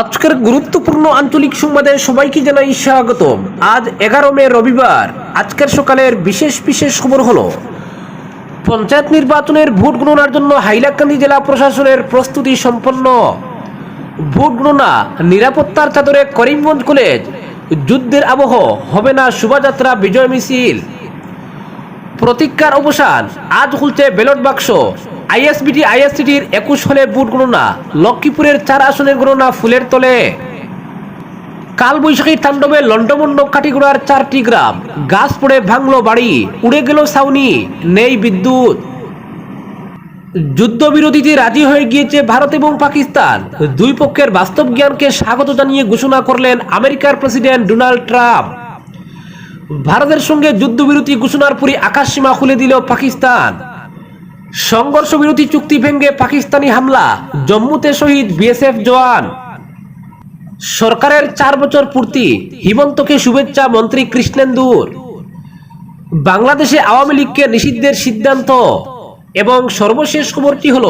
আজকের গুরুত্বপূর্ণ আঞ্চলিক সংবাদে সবাইকে জানাই স্বাগতম। আজ এগারো মে রবিবার, আজকের সকালের বিশেষ বিশেষ খবর হলো, পঞ্চায়েত নির্বাচনের ভোট গণনার জন্য হাইলাকান্দি জেলা প্রশাসনের প্রস্তুতি সম্পন্ন। ভোট গণনা নিরাপত্তার চাদরে করিমগঞ্জ কলেজ, যুদ্ধের আবহ হবে না শোভাযাত্রা, বিজয় মিছিল। প্রতিজ্ঞার অবসান, আজ খুলছে ব্যালট বাক্স। আইএসবিটি, আইএসসিটির একুশ হলে বুট গণনা, লক্ষ্মীপুরের চার আসনের গণনা ফুলের তলে। কাল বৈশাখীর তাণ্ডবে লন্ডমন্ড কাটিগুড়ার চারটি গ্রাম, গাছ পড়ে ভাঙলো বাড়ি, উড়ে গেল সাউনি নেই বিদ্যুৎ। যুদ্ধবিরোধীতে রাজি হয়ে গিয়েছে ভারত এবং পাকিস্তান। দুই পক্ষের বাস্তব জ্ঞানকে স্বাগত জানিয়ে ঘোষণা করলেন আমেরিকার প্রেসিডেন্ট ডোনাল্ড ট্রাম্প। ভারতের সঙ্গে যুদ্ধবিরতি ঘোষণার পরই আকাশসীমা খুলে দিল পাকিস্তান। সংঘর্ষ বিরতি চুক্তি ভেঙে পাকিস্তানি হামলা, জম্মুতে শহীদ বিএসএফ জওয়ান। সরকারের চার বছর পূর্তি হিমন্তকে শুভেচ্ছা মন্ত্রী কৃষ্ণেন্দুর। বাংলাদেশে আওয়ামী লীগকে নিষিদ্ধের সিদ্ধান্ত এবং সর্বশেষ খবরটি হল,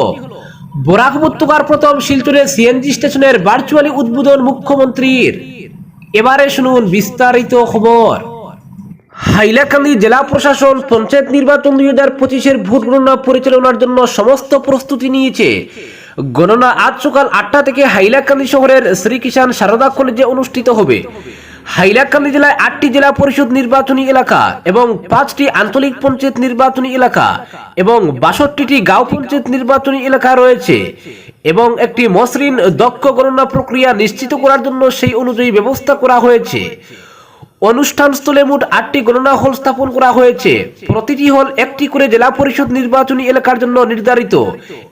বরাক উপত্যকার প্রথম শিলচরে সিএনজি স্টেশনের ভার্চুয়ালি উদ্বোধন মুখ্যমন্ত্রীর। এবারে শুনুন বিস্তারিত খবর। হাইলাকান্দি জেলা প্রশাসন, পঞ্চায়েত নির্বাচন দুই হাজার পঁচিশের ভোট গণনা পরিচালনার জন্য সমস্ত প্রস্তুতি নিয়েছে। গণনা আজ সকাল আটটা থেকে হাইলাকান্দি শহরের শ্রীকিষান সারদা কলেজে অনুষ্ঠিত হবে। হাইলাকান্দি জেলায় আটটি জেলা পরিষদ নির্বাচনী এলাকা এবং পাঁচটি আঞ্চলিক পঞ্চায়েত নির্বাচনী এলাকা এবং বাষট্টিটি গাঁও পঞ্চায়েত নির্বাচনী এলাকা রয়েছে এবং একটি মসৃণ দক্ষ গণনা প্রক্রিয়া নিশ্চিত করার জন্য সেই অনুযায়ী ব্যবস্থা করা হয়েছে। অনুষ্ঠানস্থলে মোট আটটি গণনা হল স্থাপন করা হয়েছে। প্রতিটি হল একটি করে জেলা পরিষদ নির্বাচনী এলাকার জন্য নির্ধারিত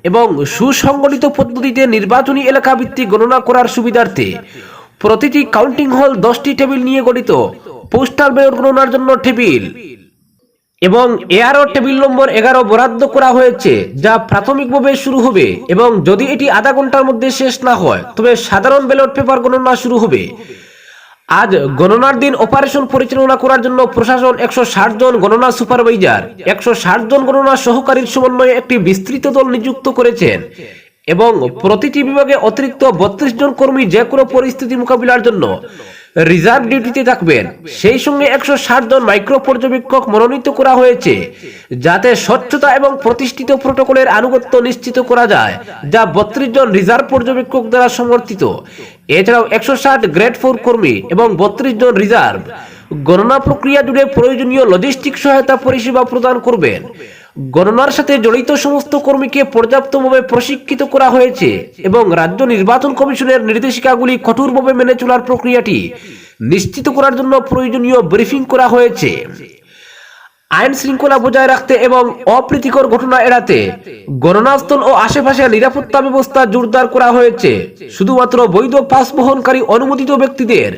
এবং সুসংগঠিত পদ্ধতিতে নির্বাচনী এলাকা ভিত্তিক গণনা করার সুবিধার্থে প্রতিটি কাউন্টিং হল দশটি টেবিল নিয়ে গঠিত। পোস্টাল ব্যালট গণনার জন্য টেবিল এবং এআরও টেবিল নম্বর এগারো বরাদ্দ করা হয়েছে, যা প্রাথমিকভাবে শুরু হবে এবং যদি এটি আধা ঘণ্টার মধ্যে শেষ না হয়, তবে সাধারণ ব্যালট পেপার গণনা শুরু হবে। আজ গণনার দিন অপারেশন পরিচালনা করার জন্য প্রশাসন একশো ষাট জন গণনা সুপারভাইজার একশো ষাট জন গণনা সহকারীর সমন্বয়ে একটি বিস্তৃত দল নিযুক্ত করেছেন এবং প্রতিটি বিভাগে অতিরিক্ত বত্রিশ জন কর্মী যে কোনো পরিস্থিতি মোকাবিলার জন্য রিজার্ভ ডিউটিতে থাকবেন। সেই সঙ্গে একশো ষাট জন মাইক্রো পর্যবেক্ষক মনোনীত করা হয়েছে, যাতে স্বচ্ছতা এবং প্রতিষ্ঠিত প্রোটোকলের আনুগত্য নিশ্চিত করা যায়, যা বত্রিশ জন রিজার্ভ পর্যবেক্ষক দ্বারা সমর্থিত। এছাড়াও একশো ষাট গ্রেড ফোর কর্মী এবং বত্রিশ জন রিজার্ভ। গণনা প্রক্রিয়া জুড়ে প্রয়োজনীয় লজিস্টিক সহায়তা পরিষেবা প্রদান করবেন। গণনার সাথে জড়িত সমস্ত কর্মীকে পর্যাপ্তভাবে প্রশিক্ষিত করা হয়েছে এবং রাজ্য নির্বাচন কমিশনের নির্দেশিকাগুলি কঠোরভাবে মেনে চলার প্রক্রিয়াটি নিশ্চিত করার জন্য প্রয়োজনীয় ব্রিফিং করা হয়েছে। আইন শৃঙ্খলা বজায় রাখতে এবং অপ্রীতিকর ঘটনা এড়াতে গণনাস্থল ও আশেপাশে নিরাপত্তা ব্যবস্থা জোরদার করা হয়েছে। শুধুমাত্র বৈধ পাস বহনকারী অনুমোদিত ব্যক্তিদের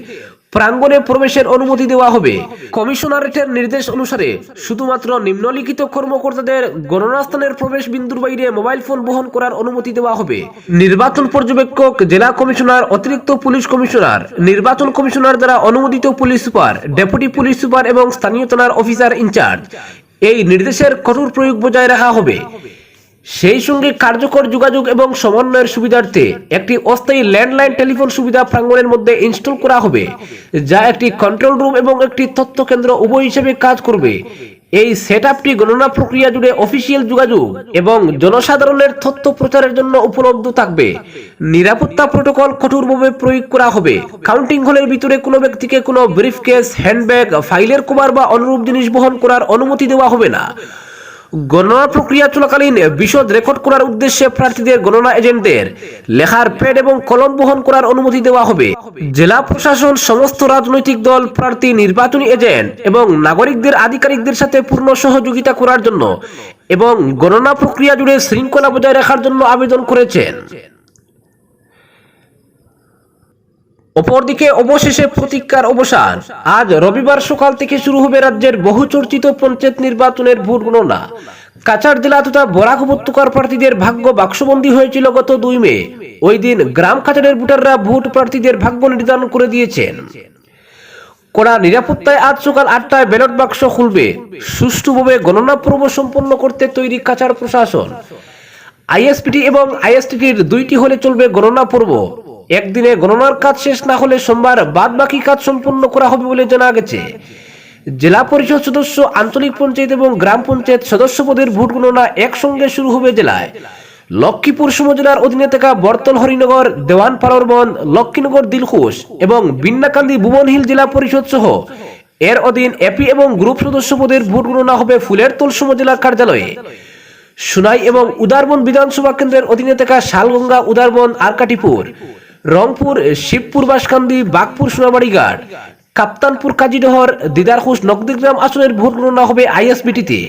প্রাঙ্গণে প্রবেশের অনুমতি দেওয়া হবে। কমিশনারেটের নির্দেশ অনুসারে শুধুমাত্র নিম্নলিখিত কর্মকর্তাদের গণনাস্থানের প্রবেশ বিন্দুর বাইরে মোবাইল ফোন বহন করার অনুমতি দেওয়া হবে। নির্বাচন পর্যবেক্ষক, জেলা কমিশনার, অতিরিক্ত পুলিশ কমিশনার, নির্বাচন কমিশনার দ্বারা অনুমোদিত police super, deputy police super এবং স্থানীয় থানার অফিসার ইনচার্জ। এই নির্দেশের কঠোর প্রয়োগ বজায় রাখা হবে। সেই সঙ্গে কার্যকর যোগাযোগ এবং সমন্বয়ের সুবিধার্থে একটি অস্থায়ী ল্যান্ডলাইন টেলিফোন সুবিধা প্রাঙ্গণের মধ্যে ইনস্টল করা হবে, যা একটি কন্ট্রোল রুম এবং একটি তথ্য কেন্দ্র উভয় হিসেবে কাজ করবে। এই সেট আপটি গণনা প্রক্রিয়া জুড়ে অফিসিয়াল যোগাযোগ এবং জনসাধারণের তথ্য প্রচারের জন্য উপলব্ধ থাকবে। নিরাপত্তা প্রোটোকল কঠোরভাবে প্রয়োগ করা হবে। কাউন্টিং হলের ভিতরে কোনো ব্যক্তিকে কোনো ব্রিফকেস হ্যান্ডব্যাগ ফাইলের কভার বা অনুরূপ জিনিস বহন করার অনুমতি দেওয়া হবে না। গণনা প্রক্রিয়া চলাকালীন বিশদ রেকর্ড করার উদ্দেশ্যে প্রার্থীদের গণনা এজেন্টদের লেখার প্যাড এবং কলম বহন করার অনুমতি দেওয়া হবে। জেলা প্রশাসন, সমস্ত রাজনৈতিক দল, প্রার্থী, নির্বাচনী এজেন্ট এবং নাগরিকদের আধিকারিকদের সাথে পূর্ণ সহযোগিতা করার জন্য এবং গণনা প্রক্রিয়া জুড়ে শৃঙ্খলা বজায় রাখার জন্য আবেদন করেছেন। অপরদিকে অবশেষে প্রতিজ্ঞার অবসান। আজ রবিবার সকাল থেকে শুরু হবে রাজ্যের বহুচর্চিত পঞ্চায়েত নির্বাচনের ভোট গণনা কাছাড় জেলা তথা বরাক উপত্যকার প্রার্থীদের ভাগ্য বাক্সবন্দী হয়েছিল গত দুই মে। ওই দিন গ্রাম কাছাড়ের ভোটাররা ভোট প্রার্থীদের ভাগ্য নির্ধারণ করে দিয়েছেন। কড়া নিরাপত্তায় আজ সকাল আটটায় ব্যালট বাক্স খুলবে। সুষ্ঠুভাবে গণনা পর্ব সম্পন্ন করতে তৈরি কাছাড় প্রশাসন। আইএসপিটি এবং আইএসটিটির দুইটি হলে চলবে গণনা পর্ব। একদিনে গণনার কাজ শেষ না হলে সোমবার বাদ বাকি কাজ সম্পূর্ণ করা হবে বলে জানা গেছে। জেলা পরিষদ সদস্য, আঞ্চলিক পঞ্চায়েত এবং গ্রাম পঞ্চায়েত সদস্য পদের ভোট গণনা একসঙ্গে শুরু হবে জেলায়। লক্ষ্মীপুর সমজেলার অধীনে থাকা বর্তল হরিনগর দেওয়ানপাড়ার বন, লক্ষ্মীনগর দিলখুশ এবং বিন্নাকান্দি ভুবনহিল জেলা পরিষদ সহ। এর অধীন এপি এবং গ্রুপ সদস্য পদের ভোট গণনা হবে ফুলের তোল সমজেলা কার্যালয়ে। সুনাই এবং উদারবন বিধানসভা কেন্দ্রের অধীনে থাকা শালগঙ্গা, উদারবন, আরকাটিপুর। রংপুর শিবপুর বাসকান্দি, বাগপুর সোনাবাড়িঘাট, কাপ্তানপুর কাজীডহর দিদারহুস নকদিগ্রাম আসনের ভোট গণনা হবে আইএসবিটিতে।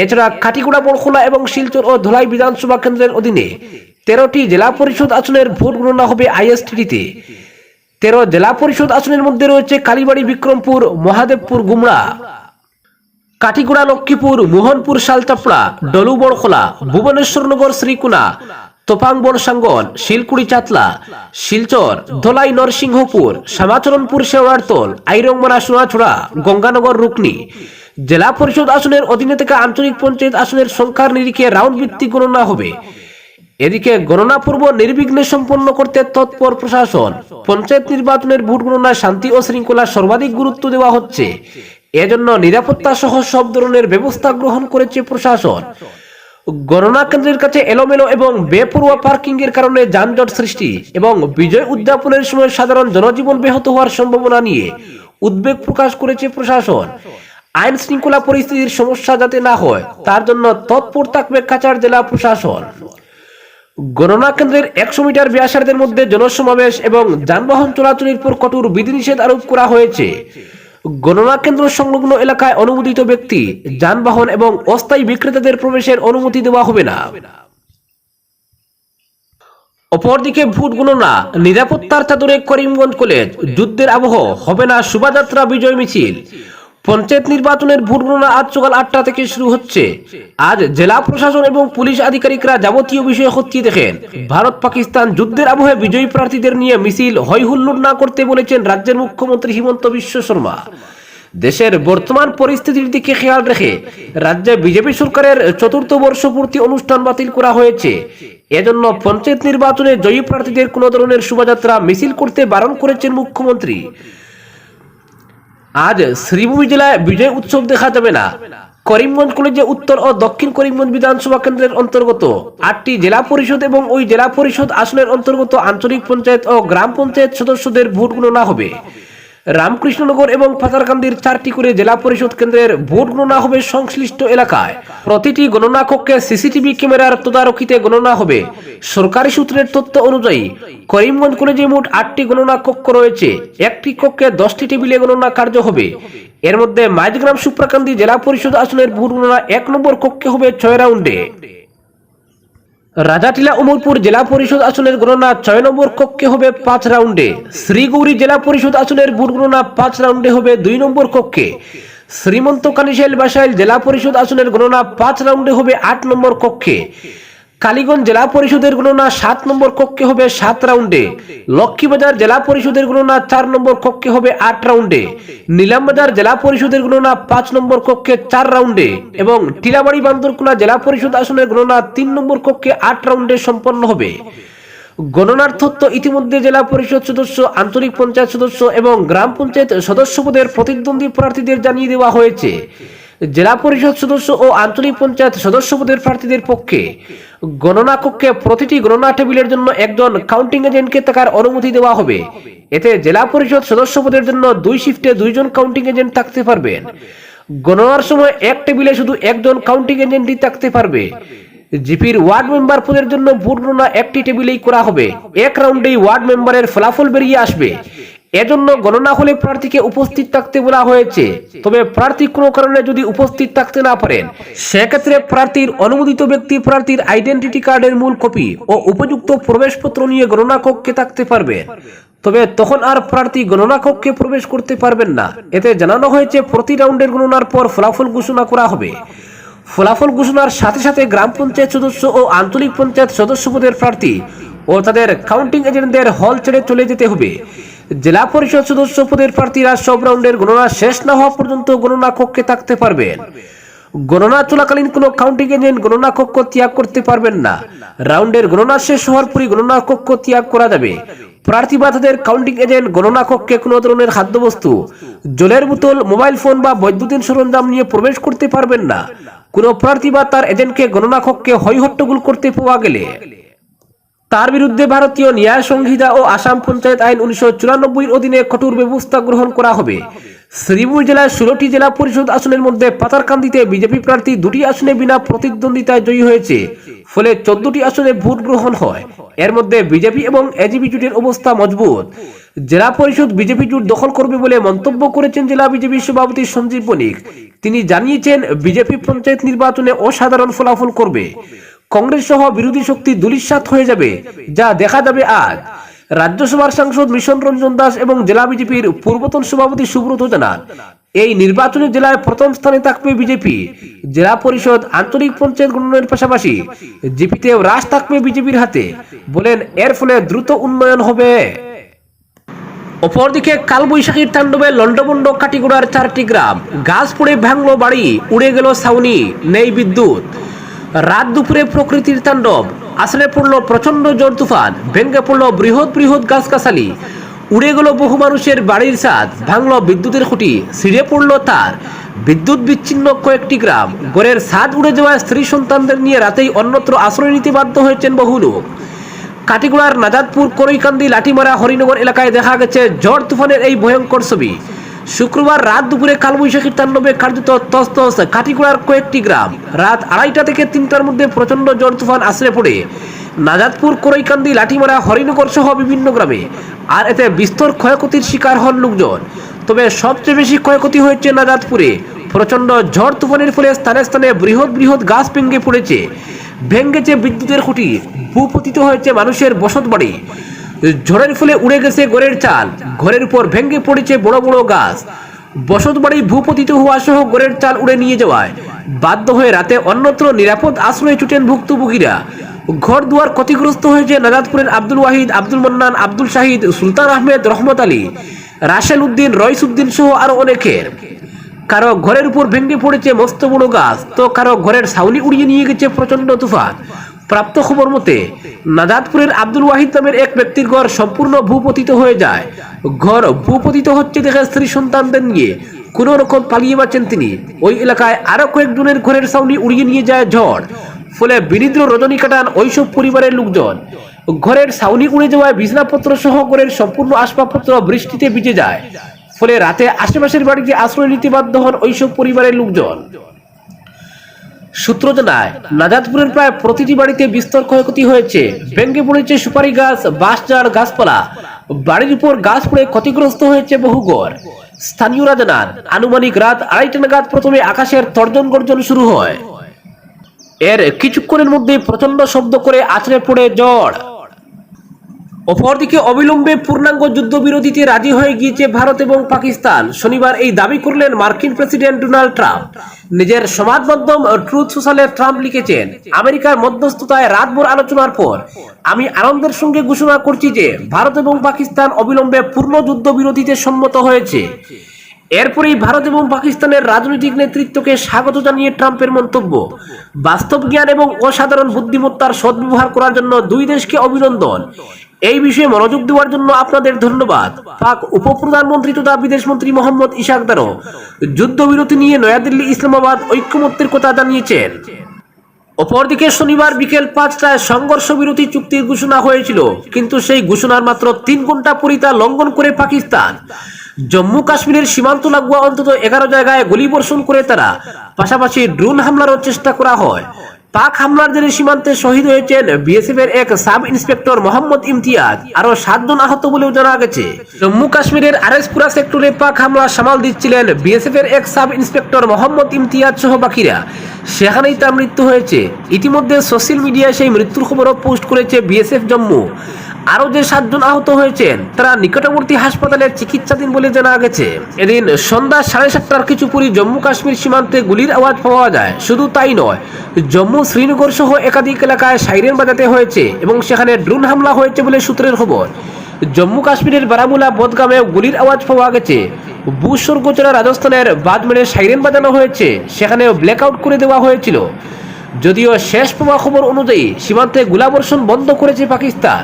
এছাড়া কাটিগুড়া বড়খোলা এবং শিলচর ও ধলাই বিধানসভা কেন্দ্রের অধীনে তেরোটি জেলা পরিষদ আসনের ভোট গণনা হবে আইএসটিটিতে। তেরো জেলা পরিষদ আসনের মধ্যে রয়েছে কালীবাড়ি, বিক্রমপুর, মহাদেবপুর, গুমরা। কাটিগুড়া লক্ষ্মীপুর, মোহনপুর, শালচাপড়া ডলুবড়খোলা ভুবনেশ্বরনগর শ্রীকুনা তোপাংবন সাঙ্গন শিলকুড়ি চাতলা, শিলচর, ধলাই নরসিংহপুর, শ্যামাচরণপুর শেওয়ারতল আইরংমারা সোনাছড়া, গঙ্গানগর রুকনি। জেলা পরিষদ আসনের অধীনে থেকে আঞ্চলিক পঞ্চায়েত আসনের সংখ্যার নিরিখে রাউন্ড ভিত্তিক গণনা হবে। এদিকে গণনা পূর্ব নির্বিঘ্নে সম্পন্ন করতে তৎপর প্রশাসন। পঞ্চায়েত নির্বাচনের ভোট গণনায় শান্তি ও শৃঙ্খলা সর্বাধিক গুরুত্ব দেওয়া হচ্ছে। এজন্য নিরাপত্তা সহ সব ধরনের ব্যবস্থা গ্রহণ করেছে প্রশাসন। গণনা কেন্দ্রের কাছে এলোমেলো এবং বেপরোয়া পার্কিং এর কারণে যানজট সৃষ্টি এবং বিজয় উদযাপনের সময় সাধারণ জনজীবন ব্যাহত হওয়ার সম্ভাবনা নিয়ে উদ্বেগ প্রকাশ করেছে প্রশাসন। আইন শৃঙ্খলা পরিস্থিতির সমস্যা যাতে না হয়, তার জন্য তৎপর থাকবে কাছাড় জেলা প্রশাসন। গণনা কেন্দ্রের একশো মিটার ব্যাসার্ধের মধ্যে জনসমাবেশ এবং যানবাহন চলাচলের উপর কঠোর বিধিনিষেধ আরোপ করা হয়েছে। গণনা কেন্দ্র সংলগ্ন এলাকায় অনুমোদিত ব্যক্তি, যানবাহন এবং অস্থায়ী বিক্রেতাদের প্রবেশের অনুমতি দেওয়া হবে না। অপরদিকে ভোট গণনা, নিরাপত্তার চাদরে করিমগঞ্জ কলেজ, যুদ্ধের আবহ, হবে না শোভাযাত্রা, বিজয় মিছিল। পঞ্চায়েত নির্বাচনের ভোট গণনা আজ সকাল আটটা থেকে শুরু হচ্ছে। আজ জেলা প্রশাসন এবং পুলিশ আধিকারিকরা যাবতীয় বিষয়ে খতিয়ে দেখেন। ভারত পাকিস্তান যুদ্ধের আবহে বিজয়ী প্রার্থীদের নিয়ে মিছিল হৈহুল্লোড় না করতে বলেছেন রাজ্যের মুখ্যমন্ত্রী হিমন্ত বিশ্ব শর্মা। দেশের বর্তমান পরিস্থিতির দিকে খেয়াল রেখে রাজ্যে বিজেপি সরকারের চতুর্থ বর্ষপূর্তি অনুষ্ঠান বাতিল করা হয়েছে। এজন্য পঞ্চায়েত নির্বাচনে জয়ী প্রার্থীদের কোনো ধরনের শোভাযাত্রা, মিছিল করতে বারণ করেছেন মুখ্যমন্ত্রী। আজ শ্রীভূমি জেলায় বিজয় উৎসব দেখা যাবে না। করিমগঞ্জ কলেজে উত্তর ও দক্ষিণ করিমগঞ্জ বিধানসভা কেন্দ্রের অন্তর্গত আটটি জেলা পরিষদ এবং ওই জেলা পরিষদ আসনের অন্তর্গত আঞ্চলিক পঞ্চায়েত ও গ্রাম পঞ্চায়েত সদস্যদের ভোট গণনা হবে। রামকৃষ্ণনগর এবং পাতারকান্দির চারটি করে জেলা পরিষদ কেন্দ্রের ভোট গণনা হবে সংশ্লিষ্ট এলাকায়। প্রতিটি গণনা কক্ষে সিসিটিভি ক্যামেরার তদারকিতে গণনা হবে। সরকারি সূত্রের তথ্য অনুযায়ী, করিমগঞ্জ কলেজে মোট আটটি গণনা কক্ষ রয়েছে। একটি কক্ষে দশটি টেবিলে গণনা কার্য হবে। এর মধ্যে মাইজগ্রাম সুপ্রাকান্দি জেলা পরিষদ আসনের ভোট গণনা এক নম্বর কক্ষে হবে ছয় রাউন্ডে। রাজাটিলা উমরপুর জেলা পরিষদ আসনের গণনা ছয় নম্বর কক্ষে হবে পাঁচ রাউন্ডে। শ্রীগৌরী জেলা পরিষদ আসনের ভোট গণনা পাঁচ রাউন্ডে হবে দুই নম্বর কক্ষে। শ্রীমন্ত কানিশাইল বাসাইল জেলা পরিষদ আসনের গণনা পাঁচ রাউন্ডে হবে আট নম্বর কক্ষে। কালীগঞ্জ জেলা পরিষদের গণনা সাত নম্বর কক্ষে হবে সাত রাউন্ডে। লক্ষ্মীবাজার জেলা পরিষদের গণনা চার নম্বর কক্ষে হবে আট রাউন্ডে। নীলামবাজার জেলা পরিষদের গণনা পাঁচ নম্বর কক্ষে চার রাউন্ডে এবং টিলাবাড়ি বান্দরকুলা জেলা পরিষদ আসনের গণনা তিন নম্বর কক্ষে আট রাউন্ডে সম্পন্ন হবে। গণনার তথ্য ইতিমধ্যে জেলা পরিষদ সদস্য, আঞ্চলিক পঞ্চায়েত সদস্য এবং গ্রাম পঞ্চায়েত সদস্য পদের প্রতিদ্বন্দ্বী প্রার্থীদের জানিয়ে দেওয়া হয়েছে। জেলা পরিষদ সদস্য ও আঞ্চলিক পঞ্চায়েত সদস্য পদের প্রার্থীদের পক্ষে গণনা কক্ষে প্রতিটি গণনা টেবিলের জন্য একজন কাউন্টিং এজেন্টকে থাকার অনুমতি দেওয়া হবে। এতে জেলা পরিষদ সদস্য পদের জন্য দুই শিফটে দুইজন কাউন্টিং এজেন্ট থাকতে পারবেন। গণনার সময় এক টেবিলে শুধু একজন কাউন্টিং এজেন্টই থাকতে পারবে। জিপির ওয়ার্ড মেম্বার পদের জন্য ভোট গণনা একটি টেবিলেই করা হবে। এক রাউন্ডেই ওয়ার্ড মেম্বারের ফলাফল বেরিয়ে আসবে। এজন্য গণনা হলে প্রার্থীকে উপস্থিত থাকতে বলা হয়েছে। তবে প্রার্থী কোনো কারণে যদি উপস্থিত থাকতে না পারেন, সেক্ষেত্রে প্রার্থীর অনুমোদিত ব্যক্তি প্রার্থীর আইডেন্টিটি কার্ডের মূল কপি ও উপযুক্ত প্রবেশপত্র নিয়ে গণনা কক্ষে থাকতে পারবেন তবে তখন আর প্রার্থী গণনা কক্ষে প্রবেশ করতে পারবেন না। এতে জানানো হয়েছে, প্রতি রাউন্ডের গণনার পর ফলাফল ঘোষণা করা হবে। ফলাফল ঘোষণার সাথে সাথে গ্রাম পঞ্চায়েত সদস্য ও আঞ্চলিক পঞ্চায়েত সদস্য পদের প্রার্থী ও তাদের কাউন্টিং এজেন্টদের হল ছেড়ে চলে যেতে হবে। জেলা পরিষদ সদস্য পদের প্রার্থীরা সব রাউন্ডের গণনা শেষ না হওয়া পর্যন্ত গণনা কক্ষে থাকতে পারবেন। গণনা চলাকালীন কোনো কাউন্টিং এজেন্ট গণনা কক্ষ ত্যাগ করতে পারবেন না। রাউন্ডের গণনা শেষ হওয়ার পরই গণনা কক্ষ ত্যাগ করা যাবে। প্রার্থী বা তাদের কাউন্টিং এজেন্ট গণনা কক্ষে কোনো ধরনের খাদ্যবস্তু, জলের বোতল, মোবাইল ফোন বা বৈদ্যুতিন সরঞ্জাম নিয়ে প্রবেশ করতে পারবেন না। কোনো প্রার্থী বা তার এজেন্টকে গণনা কক্ষে হৈহট্টগোল করতে পাওয়া গেলে। তার বিরুদ্ধে ভারতীয় ন্যায় সংহিতা ও আসাম পঞ্চায়েত আইন উনিশশো চুরানব্বই অধীনে কঠোর ব্যবস্থা গ্রহণ করা হবে। শ্রীপুর জেলার ষোলোটি জেলা পরিষদ আসনের মধ্যে পাতারকান্দিতে বিজেপি প্রার্থী দুটি আসনে বিনা প্রতিদ্বন্দ্বিতায় জয়ী হয়েছে, ফলে চোদ্দটি আসনে ভোট গ্রহণ হয়। এর মধ্যে বিজেপি এবং এজিপি জোটের অবস্থা মজবুত। জেলা পরিষদ বিজেপি জোট দখল করবে বলে মন্তব্য করেছেন জেলা বিজেপি সভাপতি সঞ্জীব বণিক তিনি জানিয়েছেন, বিজেপি পঞ্চায়েত নির্বাচনে অসাধারণ ফলাফল করবে। কংগ্রেস সহ বিরোধী শক্তি দুলিশ্বাত হয়ে যাবে, যা দেখা যাবে আজ। রাজ্যসভার সাংসদ মিশন রঞ্জন দাস এবং জেলা বিজেপির পূর্বতন সভাপতি সুব্রত জানান এই নির্বাচনে জেলায় প্রথম স্থানে থাকবে বিজেপি। জেলা পরিষদ আঞ্চলিক পঞ্চায়েত গঠনের পাশাপাশি জিপিতেও হ্রাস থাকবে বিজেপির হাতে, বলেন এর ফলে দ্রুত উন্নয়ন হবে। অপরদিকে কালবৈশাখীর তাণ্ডবে লন্ডমন্ড কাটিগোড়ার চারটি গ্রাম, গাছ পড়ে ভাঙলো বাড়ি, উড়ে গেল ছাউনি, নেই বিদ্যুৎ। রাত দুপুরে প্রকৃতির তাণ্ডব। আসলে পড়ল প্রচণ্ড জোর তুফান, ভেঙ্গে পড়ল বৃহৎ বৃহৎ গাছগাছালি। উড়ে গেল বহু মানুষের বাড়ির ছাদ, ভাঙল বিদ্যুতের খুঁটি, ছিঁড়ে পড়ল তার। বিদ্যুৎ বিচ্ছিন্ন কয়েকটি গ্রাম গড়ের ছাদ উড়ে যাওয়ায় স্ত্রী সন্তানদের নিয়ে রাতেই অন্যত্র আশ্রয় নিতে বাধ্য হয়েছেন বহু লোক। কাটিগুড়ার নাজাদপুর করইকান্দি লাঠিমারা, হরিনগর এলাকায় দেখা গেছে ঝড় তুফানের এই ভয়ঙ্কর ছবি। শুক্রবার রাত দুপুরে কালবৈশাখীর তাণ্ডবে কার্যত তস্তস কাটিগুড়ার কয়েকটি গ্রাম। রাত আড়াইটা থেকে তিনটার মধ্যে প্রচণ্ড ঝড় তুফান আশ্রে পড়ে। নাজাদপুর, করইকান্দি, লাঠিমারা, হরিনগর সহ বিভিন্ন গ্রামে। আর এতে বিস্তর ক্ষয়ক্ষতির শিকার হন লোকজন। তবে সবচেয়ে বেশি ক্ষয়ক্ষতি হয়েছে নাজাদপুরে। প্রচণ্ড ঝড় তুফানের ফলে স্থানে স্থানে বৃহৎ বৃহৎ গাছ ভেঙে পড়েছে। ভেঙ্গেছে বিদ্যুতের খুঁটি। ভূপতিত হয়েছে মানুষের বসত বাড়ি ঝড়ের ফলে উড়ে গেছে ঘরের চাল। ঘরের উপর ভেঙ্গে পড়েছে বড় বড় গাছ। বসত বাড়ি ভূপতিত হওয়া সহ ঘরের চাল উড়ে নিয়ে যাওয়ায় বাধ্য হয়ে রাতে অন্যত্র নিরাপদ আশ্রয়ে ছুটেন ভুক্তভোগীরা। ঘর দুয়ার ক্ষতিগ্রস্ত হয়েছে নাজাদপুরের আব্দুল ওয়াহিদ, আব্দুল মান্নান, আব্দুল শাহিদ, সুলতান আহমেদ, রহমত আলী, রাশেল উদ্দিন, রইস উদ্দিন সহ আরও অনেকের। কারও ঘরের উপর ভেঙে পড়েছে মস্ত বড় গাছ, তো কারও ঘরের ছাউনি উড়িয়ে নিয়ে গেছে প্রচণ্ড তুফান। প্রাপ্ত খবর মতে, নাজাদপুরের আব্দুল ওয়াহিদ নামের এক ব্যক্তির ঘর সম্পূর্ণ ভূপতিত হয়ে যায়। ঘর ভূপতিত হচ্ছে দেখে স্ত্রী সন্তানদের নিয়ে। কোনো রকম পালিয়ে বাঁচেন তিনি। ওই এলাকায় আরও কয়েকজনের ঘরের ছাউনি উড়িয়ে নিয়ে যায় ঝড়। ফলে বিনিদ্র রজনী কাটান ওইসব পরিবারের লোকজন। ঘরের ছাউনি উড়ে যাওয়ায় বিছনাপত্র সহ ঘরের সম্পূর্ণ আসবাবপত্র বৃষ্টিতে ভিজে যায়। ফলে রাতে আশেপাশের বাড়িতে আশ্রয় নিতে বাধ্য হন ওইসব পরিবারের লোকজন। সূত্র জানায় নাজাদপুরের প্রায় প্রতিটি বাড়িতে বিস্তর ক্ষয়ক্ষতি হয়েছে। ভেঙ্গে পড়েছে সুপারি গাছ বাঁশঝাড় গাছপালা। বাড়ির উপর গাছ পড়ে ক্ষতিগ্রস্ত হয়েছে বহু গড় স্থানীয়রা জানান, আনুমানিক রাত আড়াইটা নাগাদ প্রথমে আকাশের তর্জন গর্জন শুরু হয়। এর কিছুক্ষণের মধ্যে প্রচণ্ড শব্দ করে আছড়ে পড়ে ঝড় অপরদিকে অবিলম্বে পূর্ণাঙ্গ যুদ্ধবিরতিতে রাজি হয়ে গিয়েছে ভারত এবং পাকিস্তান। শনিবার এই দাবি করলেন মার্কিন প্রেসিডেন্ট ডোনাল্ড ট্রাম্প। নিজের সমাজ মাধ্যম ট্রুথ সোশ্যালে ট্রাম্প লিখেছেন, আমেরিকার মধ্যস্থতায় রাতভর আলোচনার পর আমি আনন্দের সঙ্গে ঘোষণা করছি যে ভারত এবং পাকিস্তান অবিলম্বে পূর্ণ যুদ্ধবিরতিতে সম্মত হয়েছে। এরপরেই ভারত এবং পাকিস্তানের রাজনৈতিক নেতৃত্বকে স্বাগত জানিয়ে ট্রাম্পের মন্তব্য। বাস্তব জ্ঞান এবং অসাধারণ বুদ্ধিমত্তার সদ্ব্যবহার করার জন্য দুই দেশকে অভিনন্দন। এই বিষয়ে মনোযোগ দেওয়ার জন্য আপনাদের ধন্যবাদ। পাক উপপ্রধানমন্ত্রী তথা বিদেশমন্ত্রী মোহাম্মদ ইশাকদারও যুদ্ধবিরতি নিয়ে নয়াদিল্লি ইসলামাবাদ ঐক্যমত্যের কথা জানিয়েছেন। অপরদিকে শনিবার বিকেল পাঁচটায় সংঘর্ষ বিরতি চুক্তির ঘোষণা হয়েছিল, কিন্তু সেই ঘোষণার মাত্র তিন ঘণ্টা পরই তা লঙ্ঘন করে পাকিস্তান। জম্মু কাশ্মীরের সীমান্ত লাগোয়া অন্তত এগারো জায়গায় গুলিবর্ষণ করে তারা। পাশাপাশি ড্রোন হামলারও চেষ্টা করা হয়। পাক হামলার জেরে সীমান্তে শহীদ হয়েছেন বিএসএফ এর এক সাব ইন্সপেক্টর মোহাম্মদ ইমতিয়াজ। আরও সাতজন আহত বলেও জানা গেছে। জম্মু কাশ্মীরের আরএসপুরা সেক্টরে পাক হামলা সামাল দিচ্ছিলেন বিএসএফ এর এক সাব ইন্সপেক্টর মোহাম্মদ ইমতিয়াজ সহ বাকিরা। সেখানেই তার মৃত্যু হয়েছে। ইতিমধ্যে সোশ্যাল মিডিয়ায় সেই মৃত্যুর খবরও পোস্ট করেছে বিএসএফ জম্মু। আরও যে সাতজন আহত হয়েছেন, তারা নিকটবর্তী হাসপাতালে চিকিৎসাধীন বলে জানা গেছে। এদিন সন্ধ্যা সাড়ে সাতটার কিছু পরই জম্মু কাশ্মীর সীমান্তে গুলির আওয়াজ পাওয়া যায়। শুধু তাই নয়, জম্মু শ্রীনগর সহ একাধিক এলাকায় সাইরেন বাজাতে হয়েছে এবং সেখানে ড্রোন হামলা হয়েছে বলে সূত্রের খবর। জম্মু কাশ্মীরের বারামুলা বদগামেও গুলির আওয়াজ পাওয়া গেছে। ভূস্বর্গ চড়া রাজস্থানের বাদমেরে সাইরেন বাজানো হয়েছে, সেখানেও ব্ল্যাকআউট করে দেওয়া হয়েছিল। যদিও শেষ পাওয়া খবর অনুযায়ী সীমান্তে গোলাবর্ষণ বন্ধ করেছে পাকিস্তান।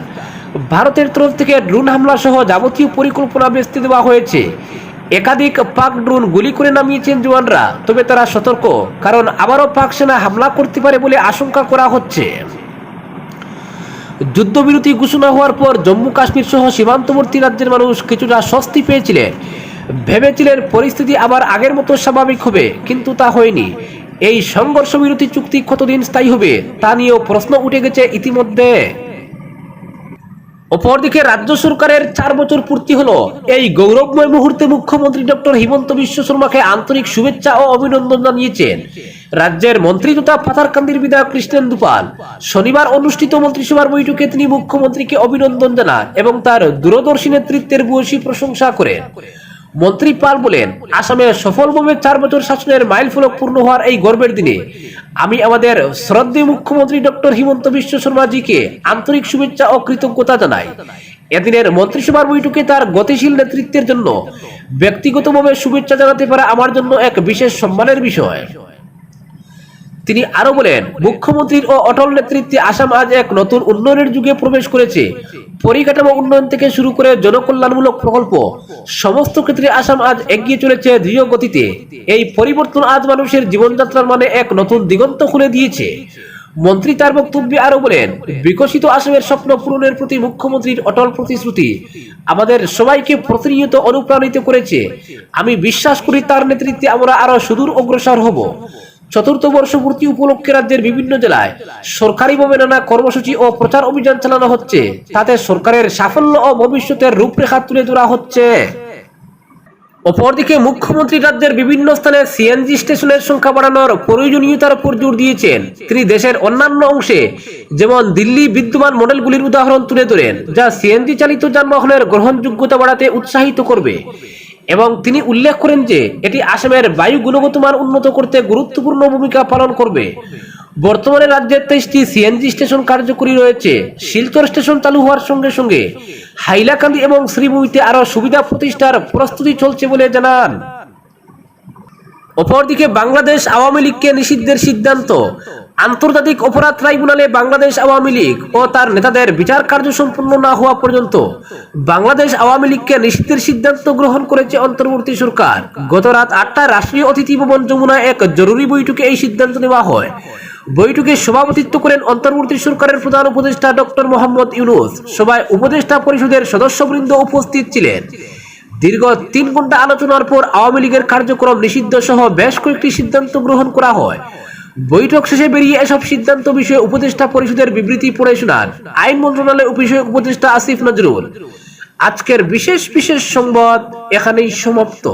ভারতের তরফ থেকে ড্রোন হামলা সহ যাবতীয় পরিকল্পনা বেস্তে দেওয়া হয়েছে। একাধিক পাক ড্রোন গুলি করে নামিয়েছেন জওয়ানরা, তবে তারা সতর্ক, কারণ আবারও পাক সেনা হামলা করতে পারে বলে আশঙ্কা করা হচ্ছে। যুদ্ধবিরতি ঘোষণা হওয়ার পর জম্মু কাশ্মীর সহ সীমান্তবর্তী রাজ্যের মানুষ কিছুটা স্বস্তি পেয়েছিলেন। ভেবেছিলেন পরিস্থিতি আবার আগের মতো স্বাভাবিক হবে, কিন্তু তা হয়নি। এই সংঘর্ষ বিরতি চুক্তি কতদিন স্থায়ী হবে, তা নিয়েও প্রশ্ন উঠে গেছে ইতিমধ্যে। অপরদিকে রাজ্য সরকারের চার বছর পূর্তি হলো। এই গৌরবময় মুহূর্তে মুখ্যমন্ত্রী ডক্টর হিমন্ত বিশ্ব শর্মাকে আন্তরিক শুভেচ্ছা ও অভিনন্দন জানিয়েছেন। রাজ্যের মন্ত্রী তথা পাথারকান্দির বিধায়ক কৃষ্ণেন দুপাল শনিবার অনুষ্ঠিত মন্ত্রিসভার বৈঠকে তিনি মুখ্যমন্ত্রীকে অভিনন্দন জানান এবং তার দূরদর্শী নেতৃত্বের ভূয়সী প্রশংসা করেন। মন্ত্রী পাল বলেন, আসামে সফলভাবে চার বছর শাসনের মাইল ফলক পূর্ণ হওয়ার এই গর্বের দিনে আমি আমাদের শ্রদ্ধেয় মুখ্যমন্ত্রী ডক্টর হিমন্ত বিশ্ব শর্মাজিকে আন্তরিক শুভেচ্ছা ও কৃতজ্ঞতা জানাই। এদিনের মন্ত্রিসভার বৈঠকে তার গতিশীল নেতৃত্বের জন্য ব্যক্তিগতভাবে শুভেচ্ছা জানাতে পারা আমার জন্য এক বিশেষ সম্মানের বিষয়। তিনি আরও বলেন, মুখ্যমন্ত্রীর ও অটল নেতৃত্বে আসাম আজ এক নতুন উন্নয়নের যুগে প্রবেশ করেছে। পরিকাঠামো উন্নয়ন থেকে শুরু করে জনকল্যাণমূলক প্রকল্প, সমস্ত ক্ষেত্রে আসাম আজ এগিয়ে চলেছে দৃঢ় গতিতে। এই পরিবর্তন আজ মানুষের জীবনযাত্রার মানে এক নতুন দিগন্ত খুলে দিয়েছে। মন্ত্রী তার বক্তব্যে আরও বলেন, বিকশিত আসামের স্বপ্ন পূরণের প্রতি মুখ্যমন্ত্রীর অটল প্রতিশ্রুতি আমাদের সবাইকে প্রতিনিয়ত অনুপ্রাণিত করেছে। আমি বিশ্বাস করি তার নেতৃত্বে আমরা আরও সুদূর অগ্রসর হব। চতুর্থ বর্ষপূর্তি উপলক্ষে রাজ্যের বিভিন্ন জেলায় সরকারিভাবে নানা কর্মসূচি ও প্রচার অভিযান চালানো হচ্ছে। তাতে সরকারের সাফল্য ও ভবিষ্যতের রূপরেখা তুলে ধরা হচ্ছে। অপরদিকে মুখ্যমন্ত্রী রাজ্যের বিভিন্ন স্থানে সিএনজি স্টেশনের সংখ্যা বাড়ানোর প্রয়োজনীয়তার উপর জোর দিয়েছেন তিনি দেশের অন্যান্য অংশে। যেমন দিল্লি বিদ্যমান মডেলগুলির উদাহরণ তুলে ধরেন, যা সিএনজি চালিত যানবাহনের গ্রহণযোগ্যতা বাড়াতে উৎসাহিত করবে। এবং তিনি উল্লেখ করেন যে, এটি আসামের বায়ু গুণগত মান উন্নত করতে গুরুত্বপূর্ণ ভূমিকা পালন করবে। বর্তমানে রাজ্যের তেইশটি সিএনজি স্টেশন কার্যকরী রয়েছে। শিলচর স্টেশন চালু হওয়ার সঙ্গে সঙ্গে হাইলাকান্দি এবং শ্রীভূমিতে আরও সুবিধা প্রতিষ্ঠার প্রস্তুতি চলছে বলে জানান। অপরদিকে বাংলাদেশ আওয়ামী লীগকে নিষিদ্ধের সিদ্ধান্ত আন্তর্জাতিক অপরাধ ট্রাইব্যুনালে বাংলাদেশ আওয়ামী লীগ ও তার নেতাদের বিচার কার্য সম্পন্ন না হওয়া পর্যন্ত বাংলাদেশ আওয়ামী লীগকে নিষিদ্ধের সিদ্ধান্ত গ্রহণ করেছে অন্তর্বর্তী সরকার। গত রাত আটটায় রাষ্ট্রীয় অতিথি ভবন যমুনায় এক জরুরি বৈঠকে এই সিদ্ধান্ত নেওয়া হয়। বৈঠকে সভাপতিত্ব করেন অন্তর্বর্তী সরকারের প্রধান উপদেষ্টা ডক্টর মোহাম্মদ ইউনুস। সভায় উপদেষ্টা পরিষদের সদস্যবৃন্দ উপস্থিত ছিলেন। দীর্ঘ তিন ঘণ্টা আলোচনার পর আওয়ামী লীগের কার্যক্রম নিষিদ্ধ সহ বেশ কয়েকটি সিদ্ধান্ত গ্রহণ করা হয়। বৈঠক শেষে বেরিয়ে এসব সিদ্ধান্ত বিষয়ে উপদেষ্টা পরিষদের বিবৃতি পড়ে শোনান আইন মন্ত্রণালয় বিষয়ক উপদেষ্টা আসিফ নজরুল। আজকের বিশেষ বিশেষ সংবাদ এখানেই সমাপ্ত।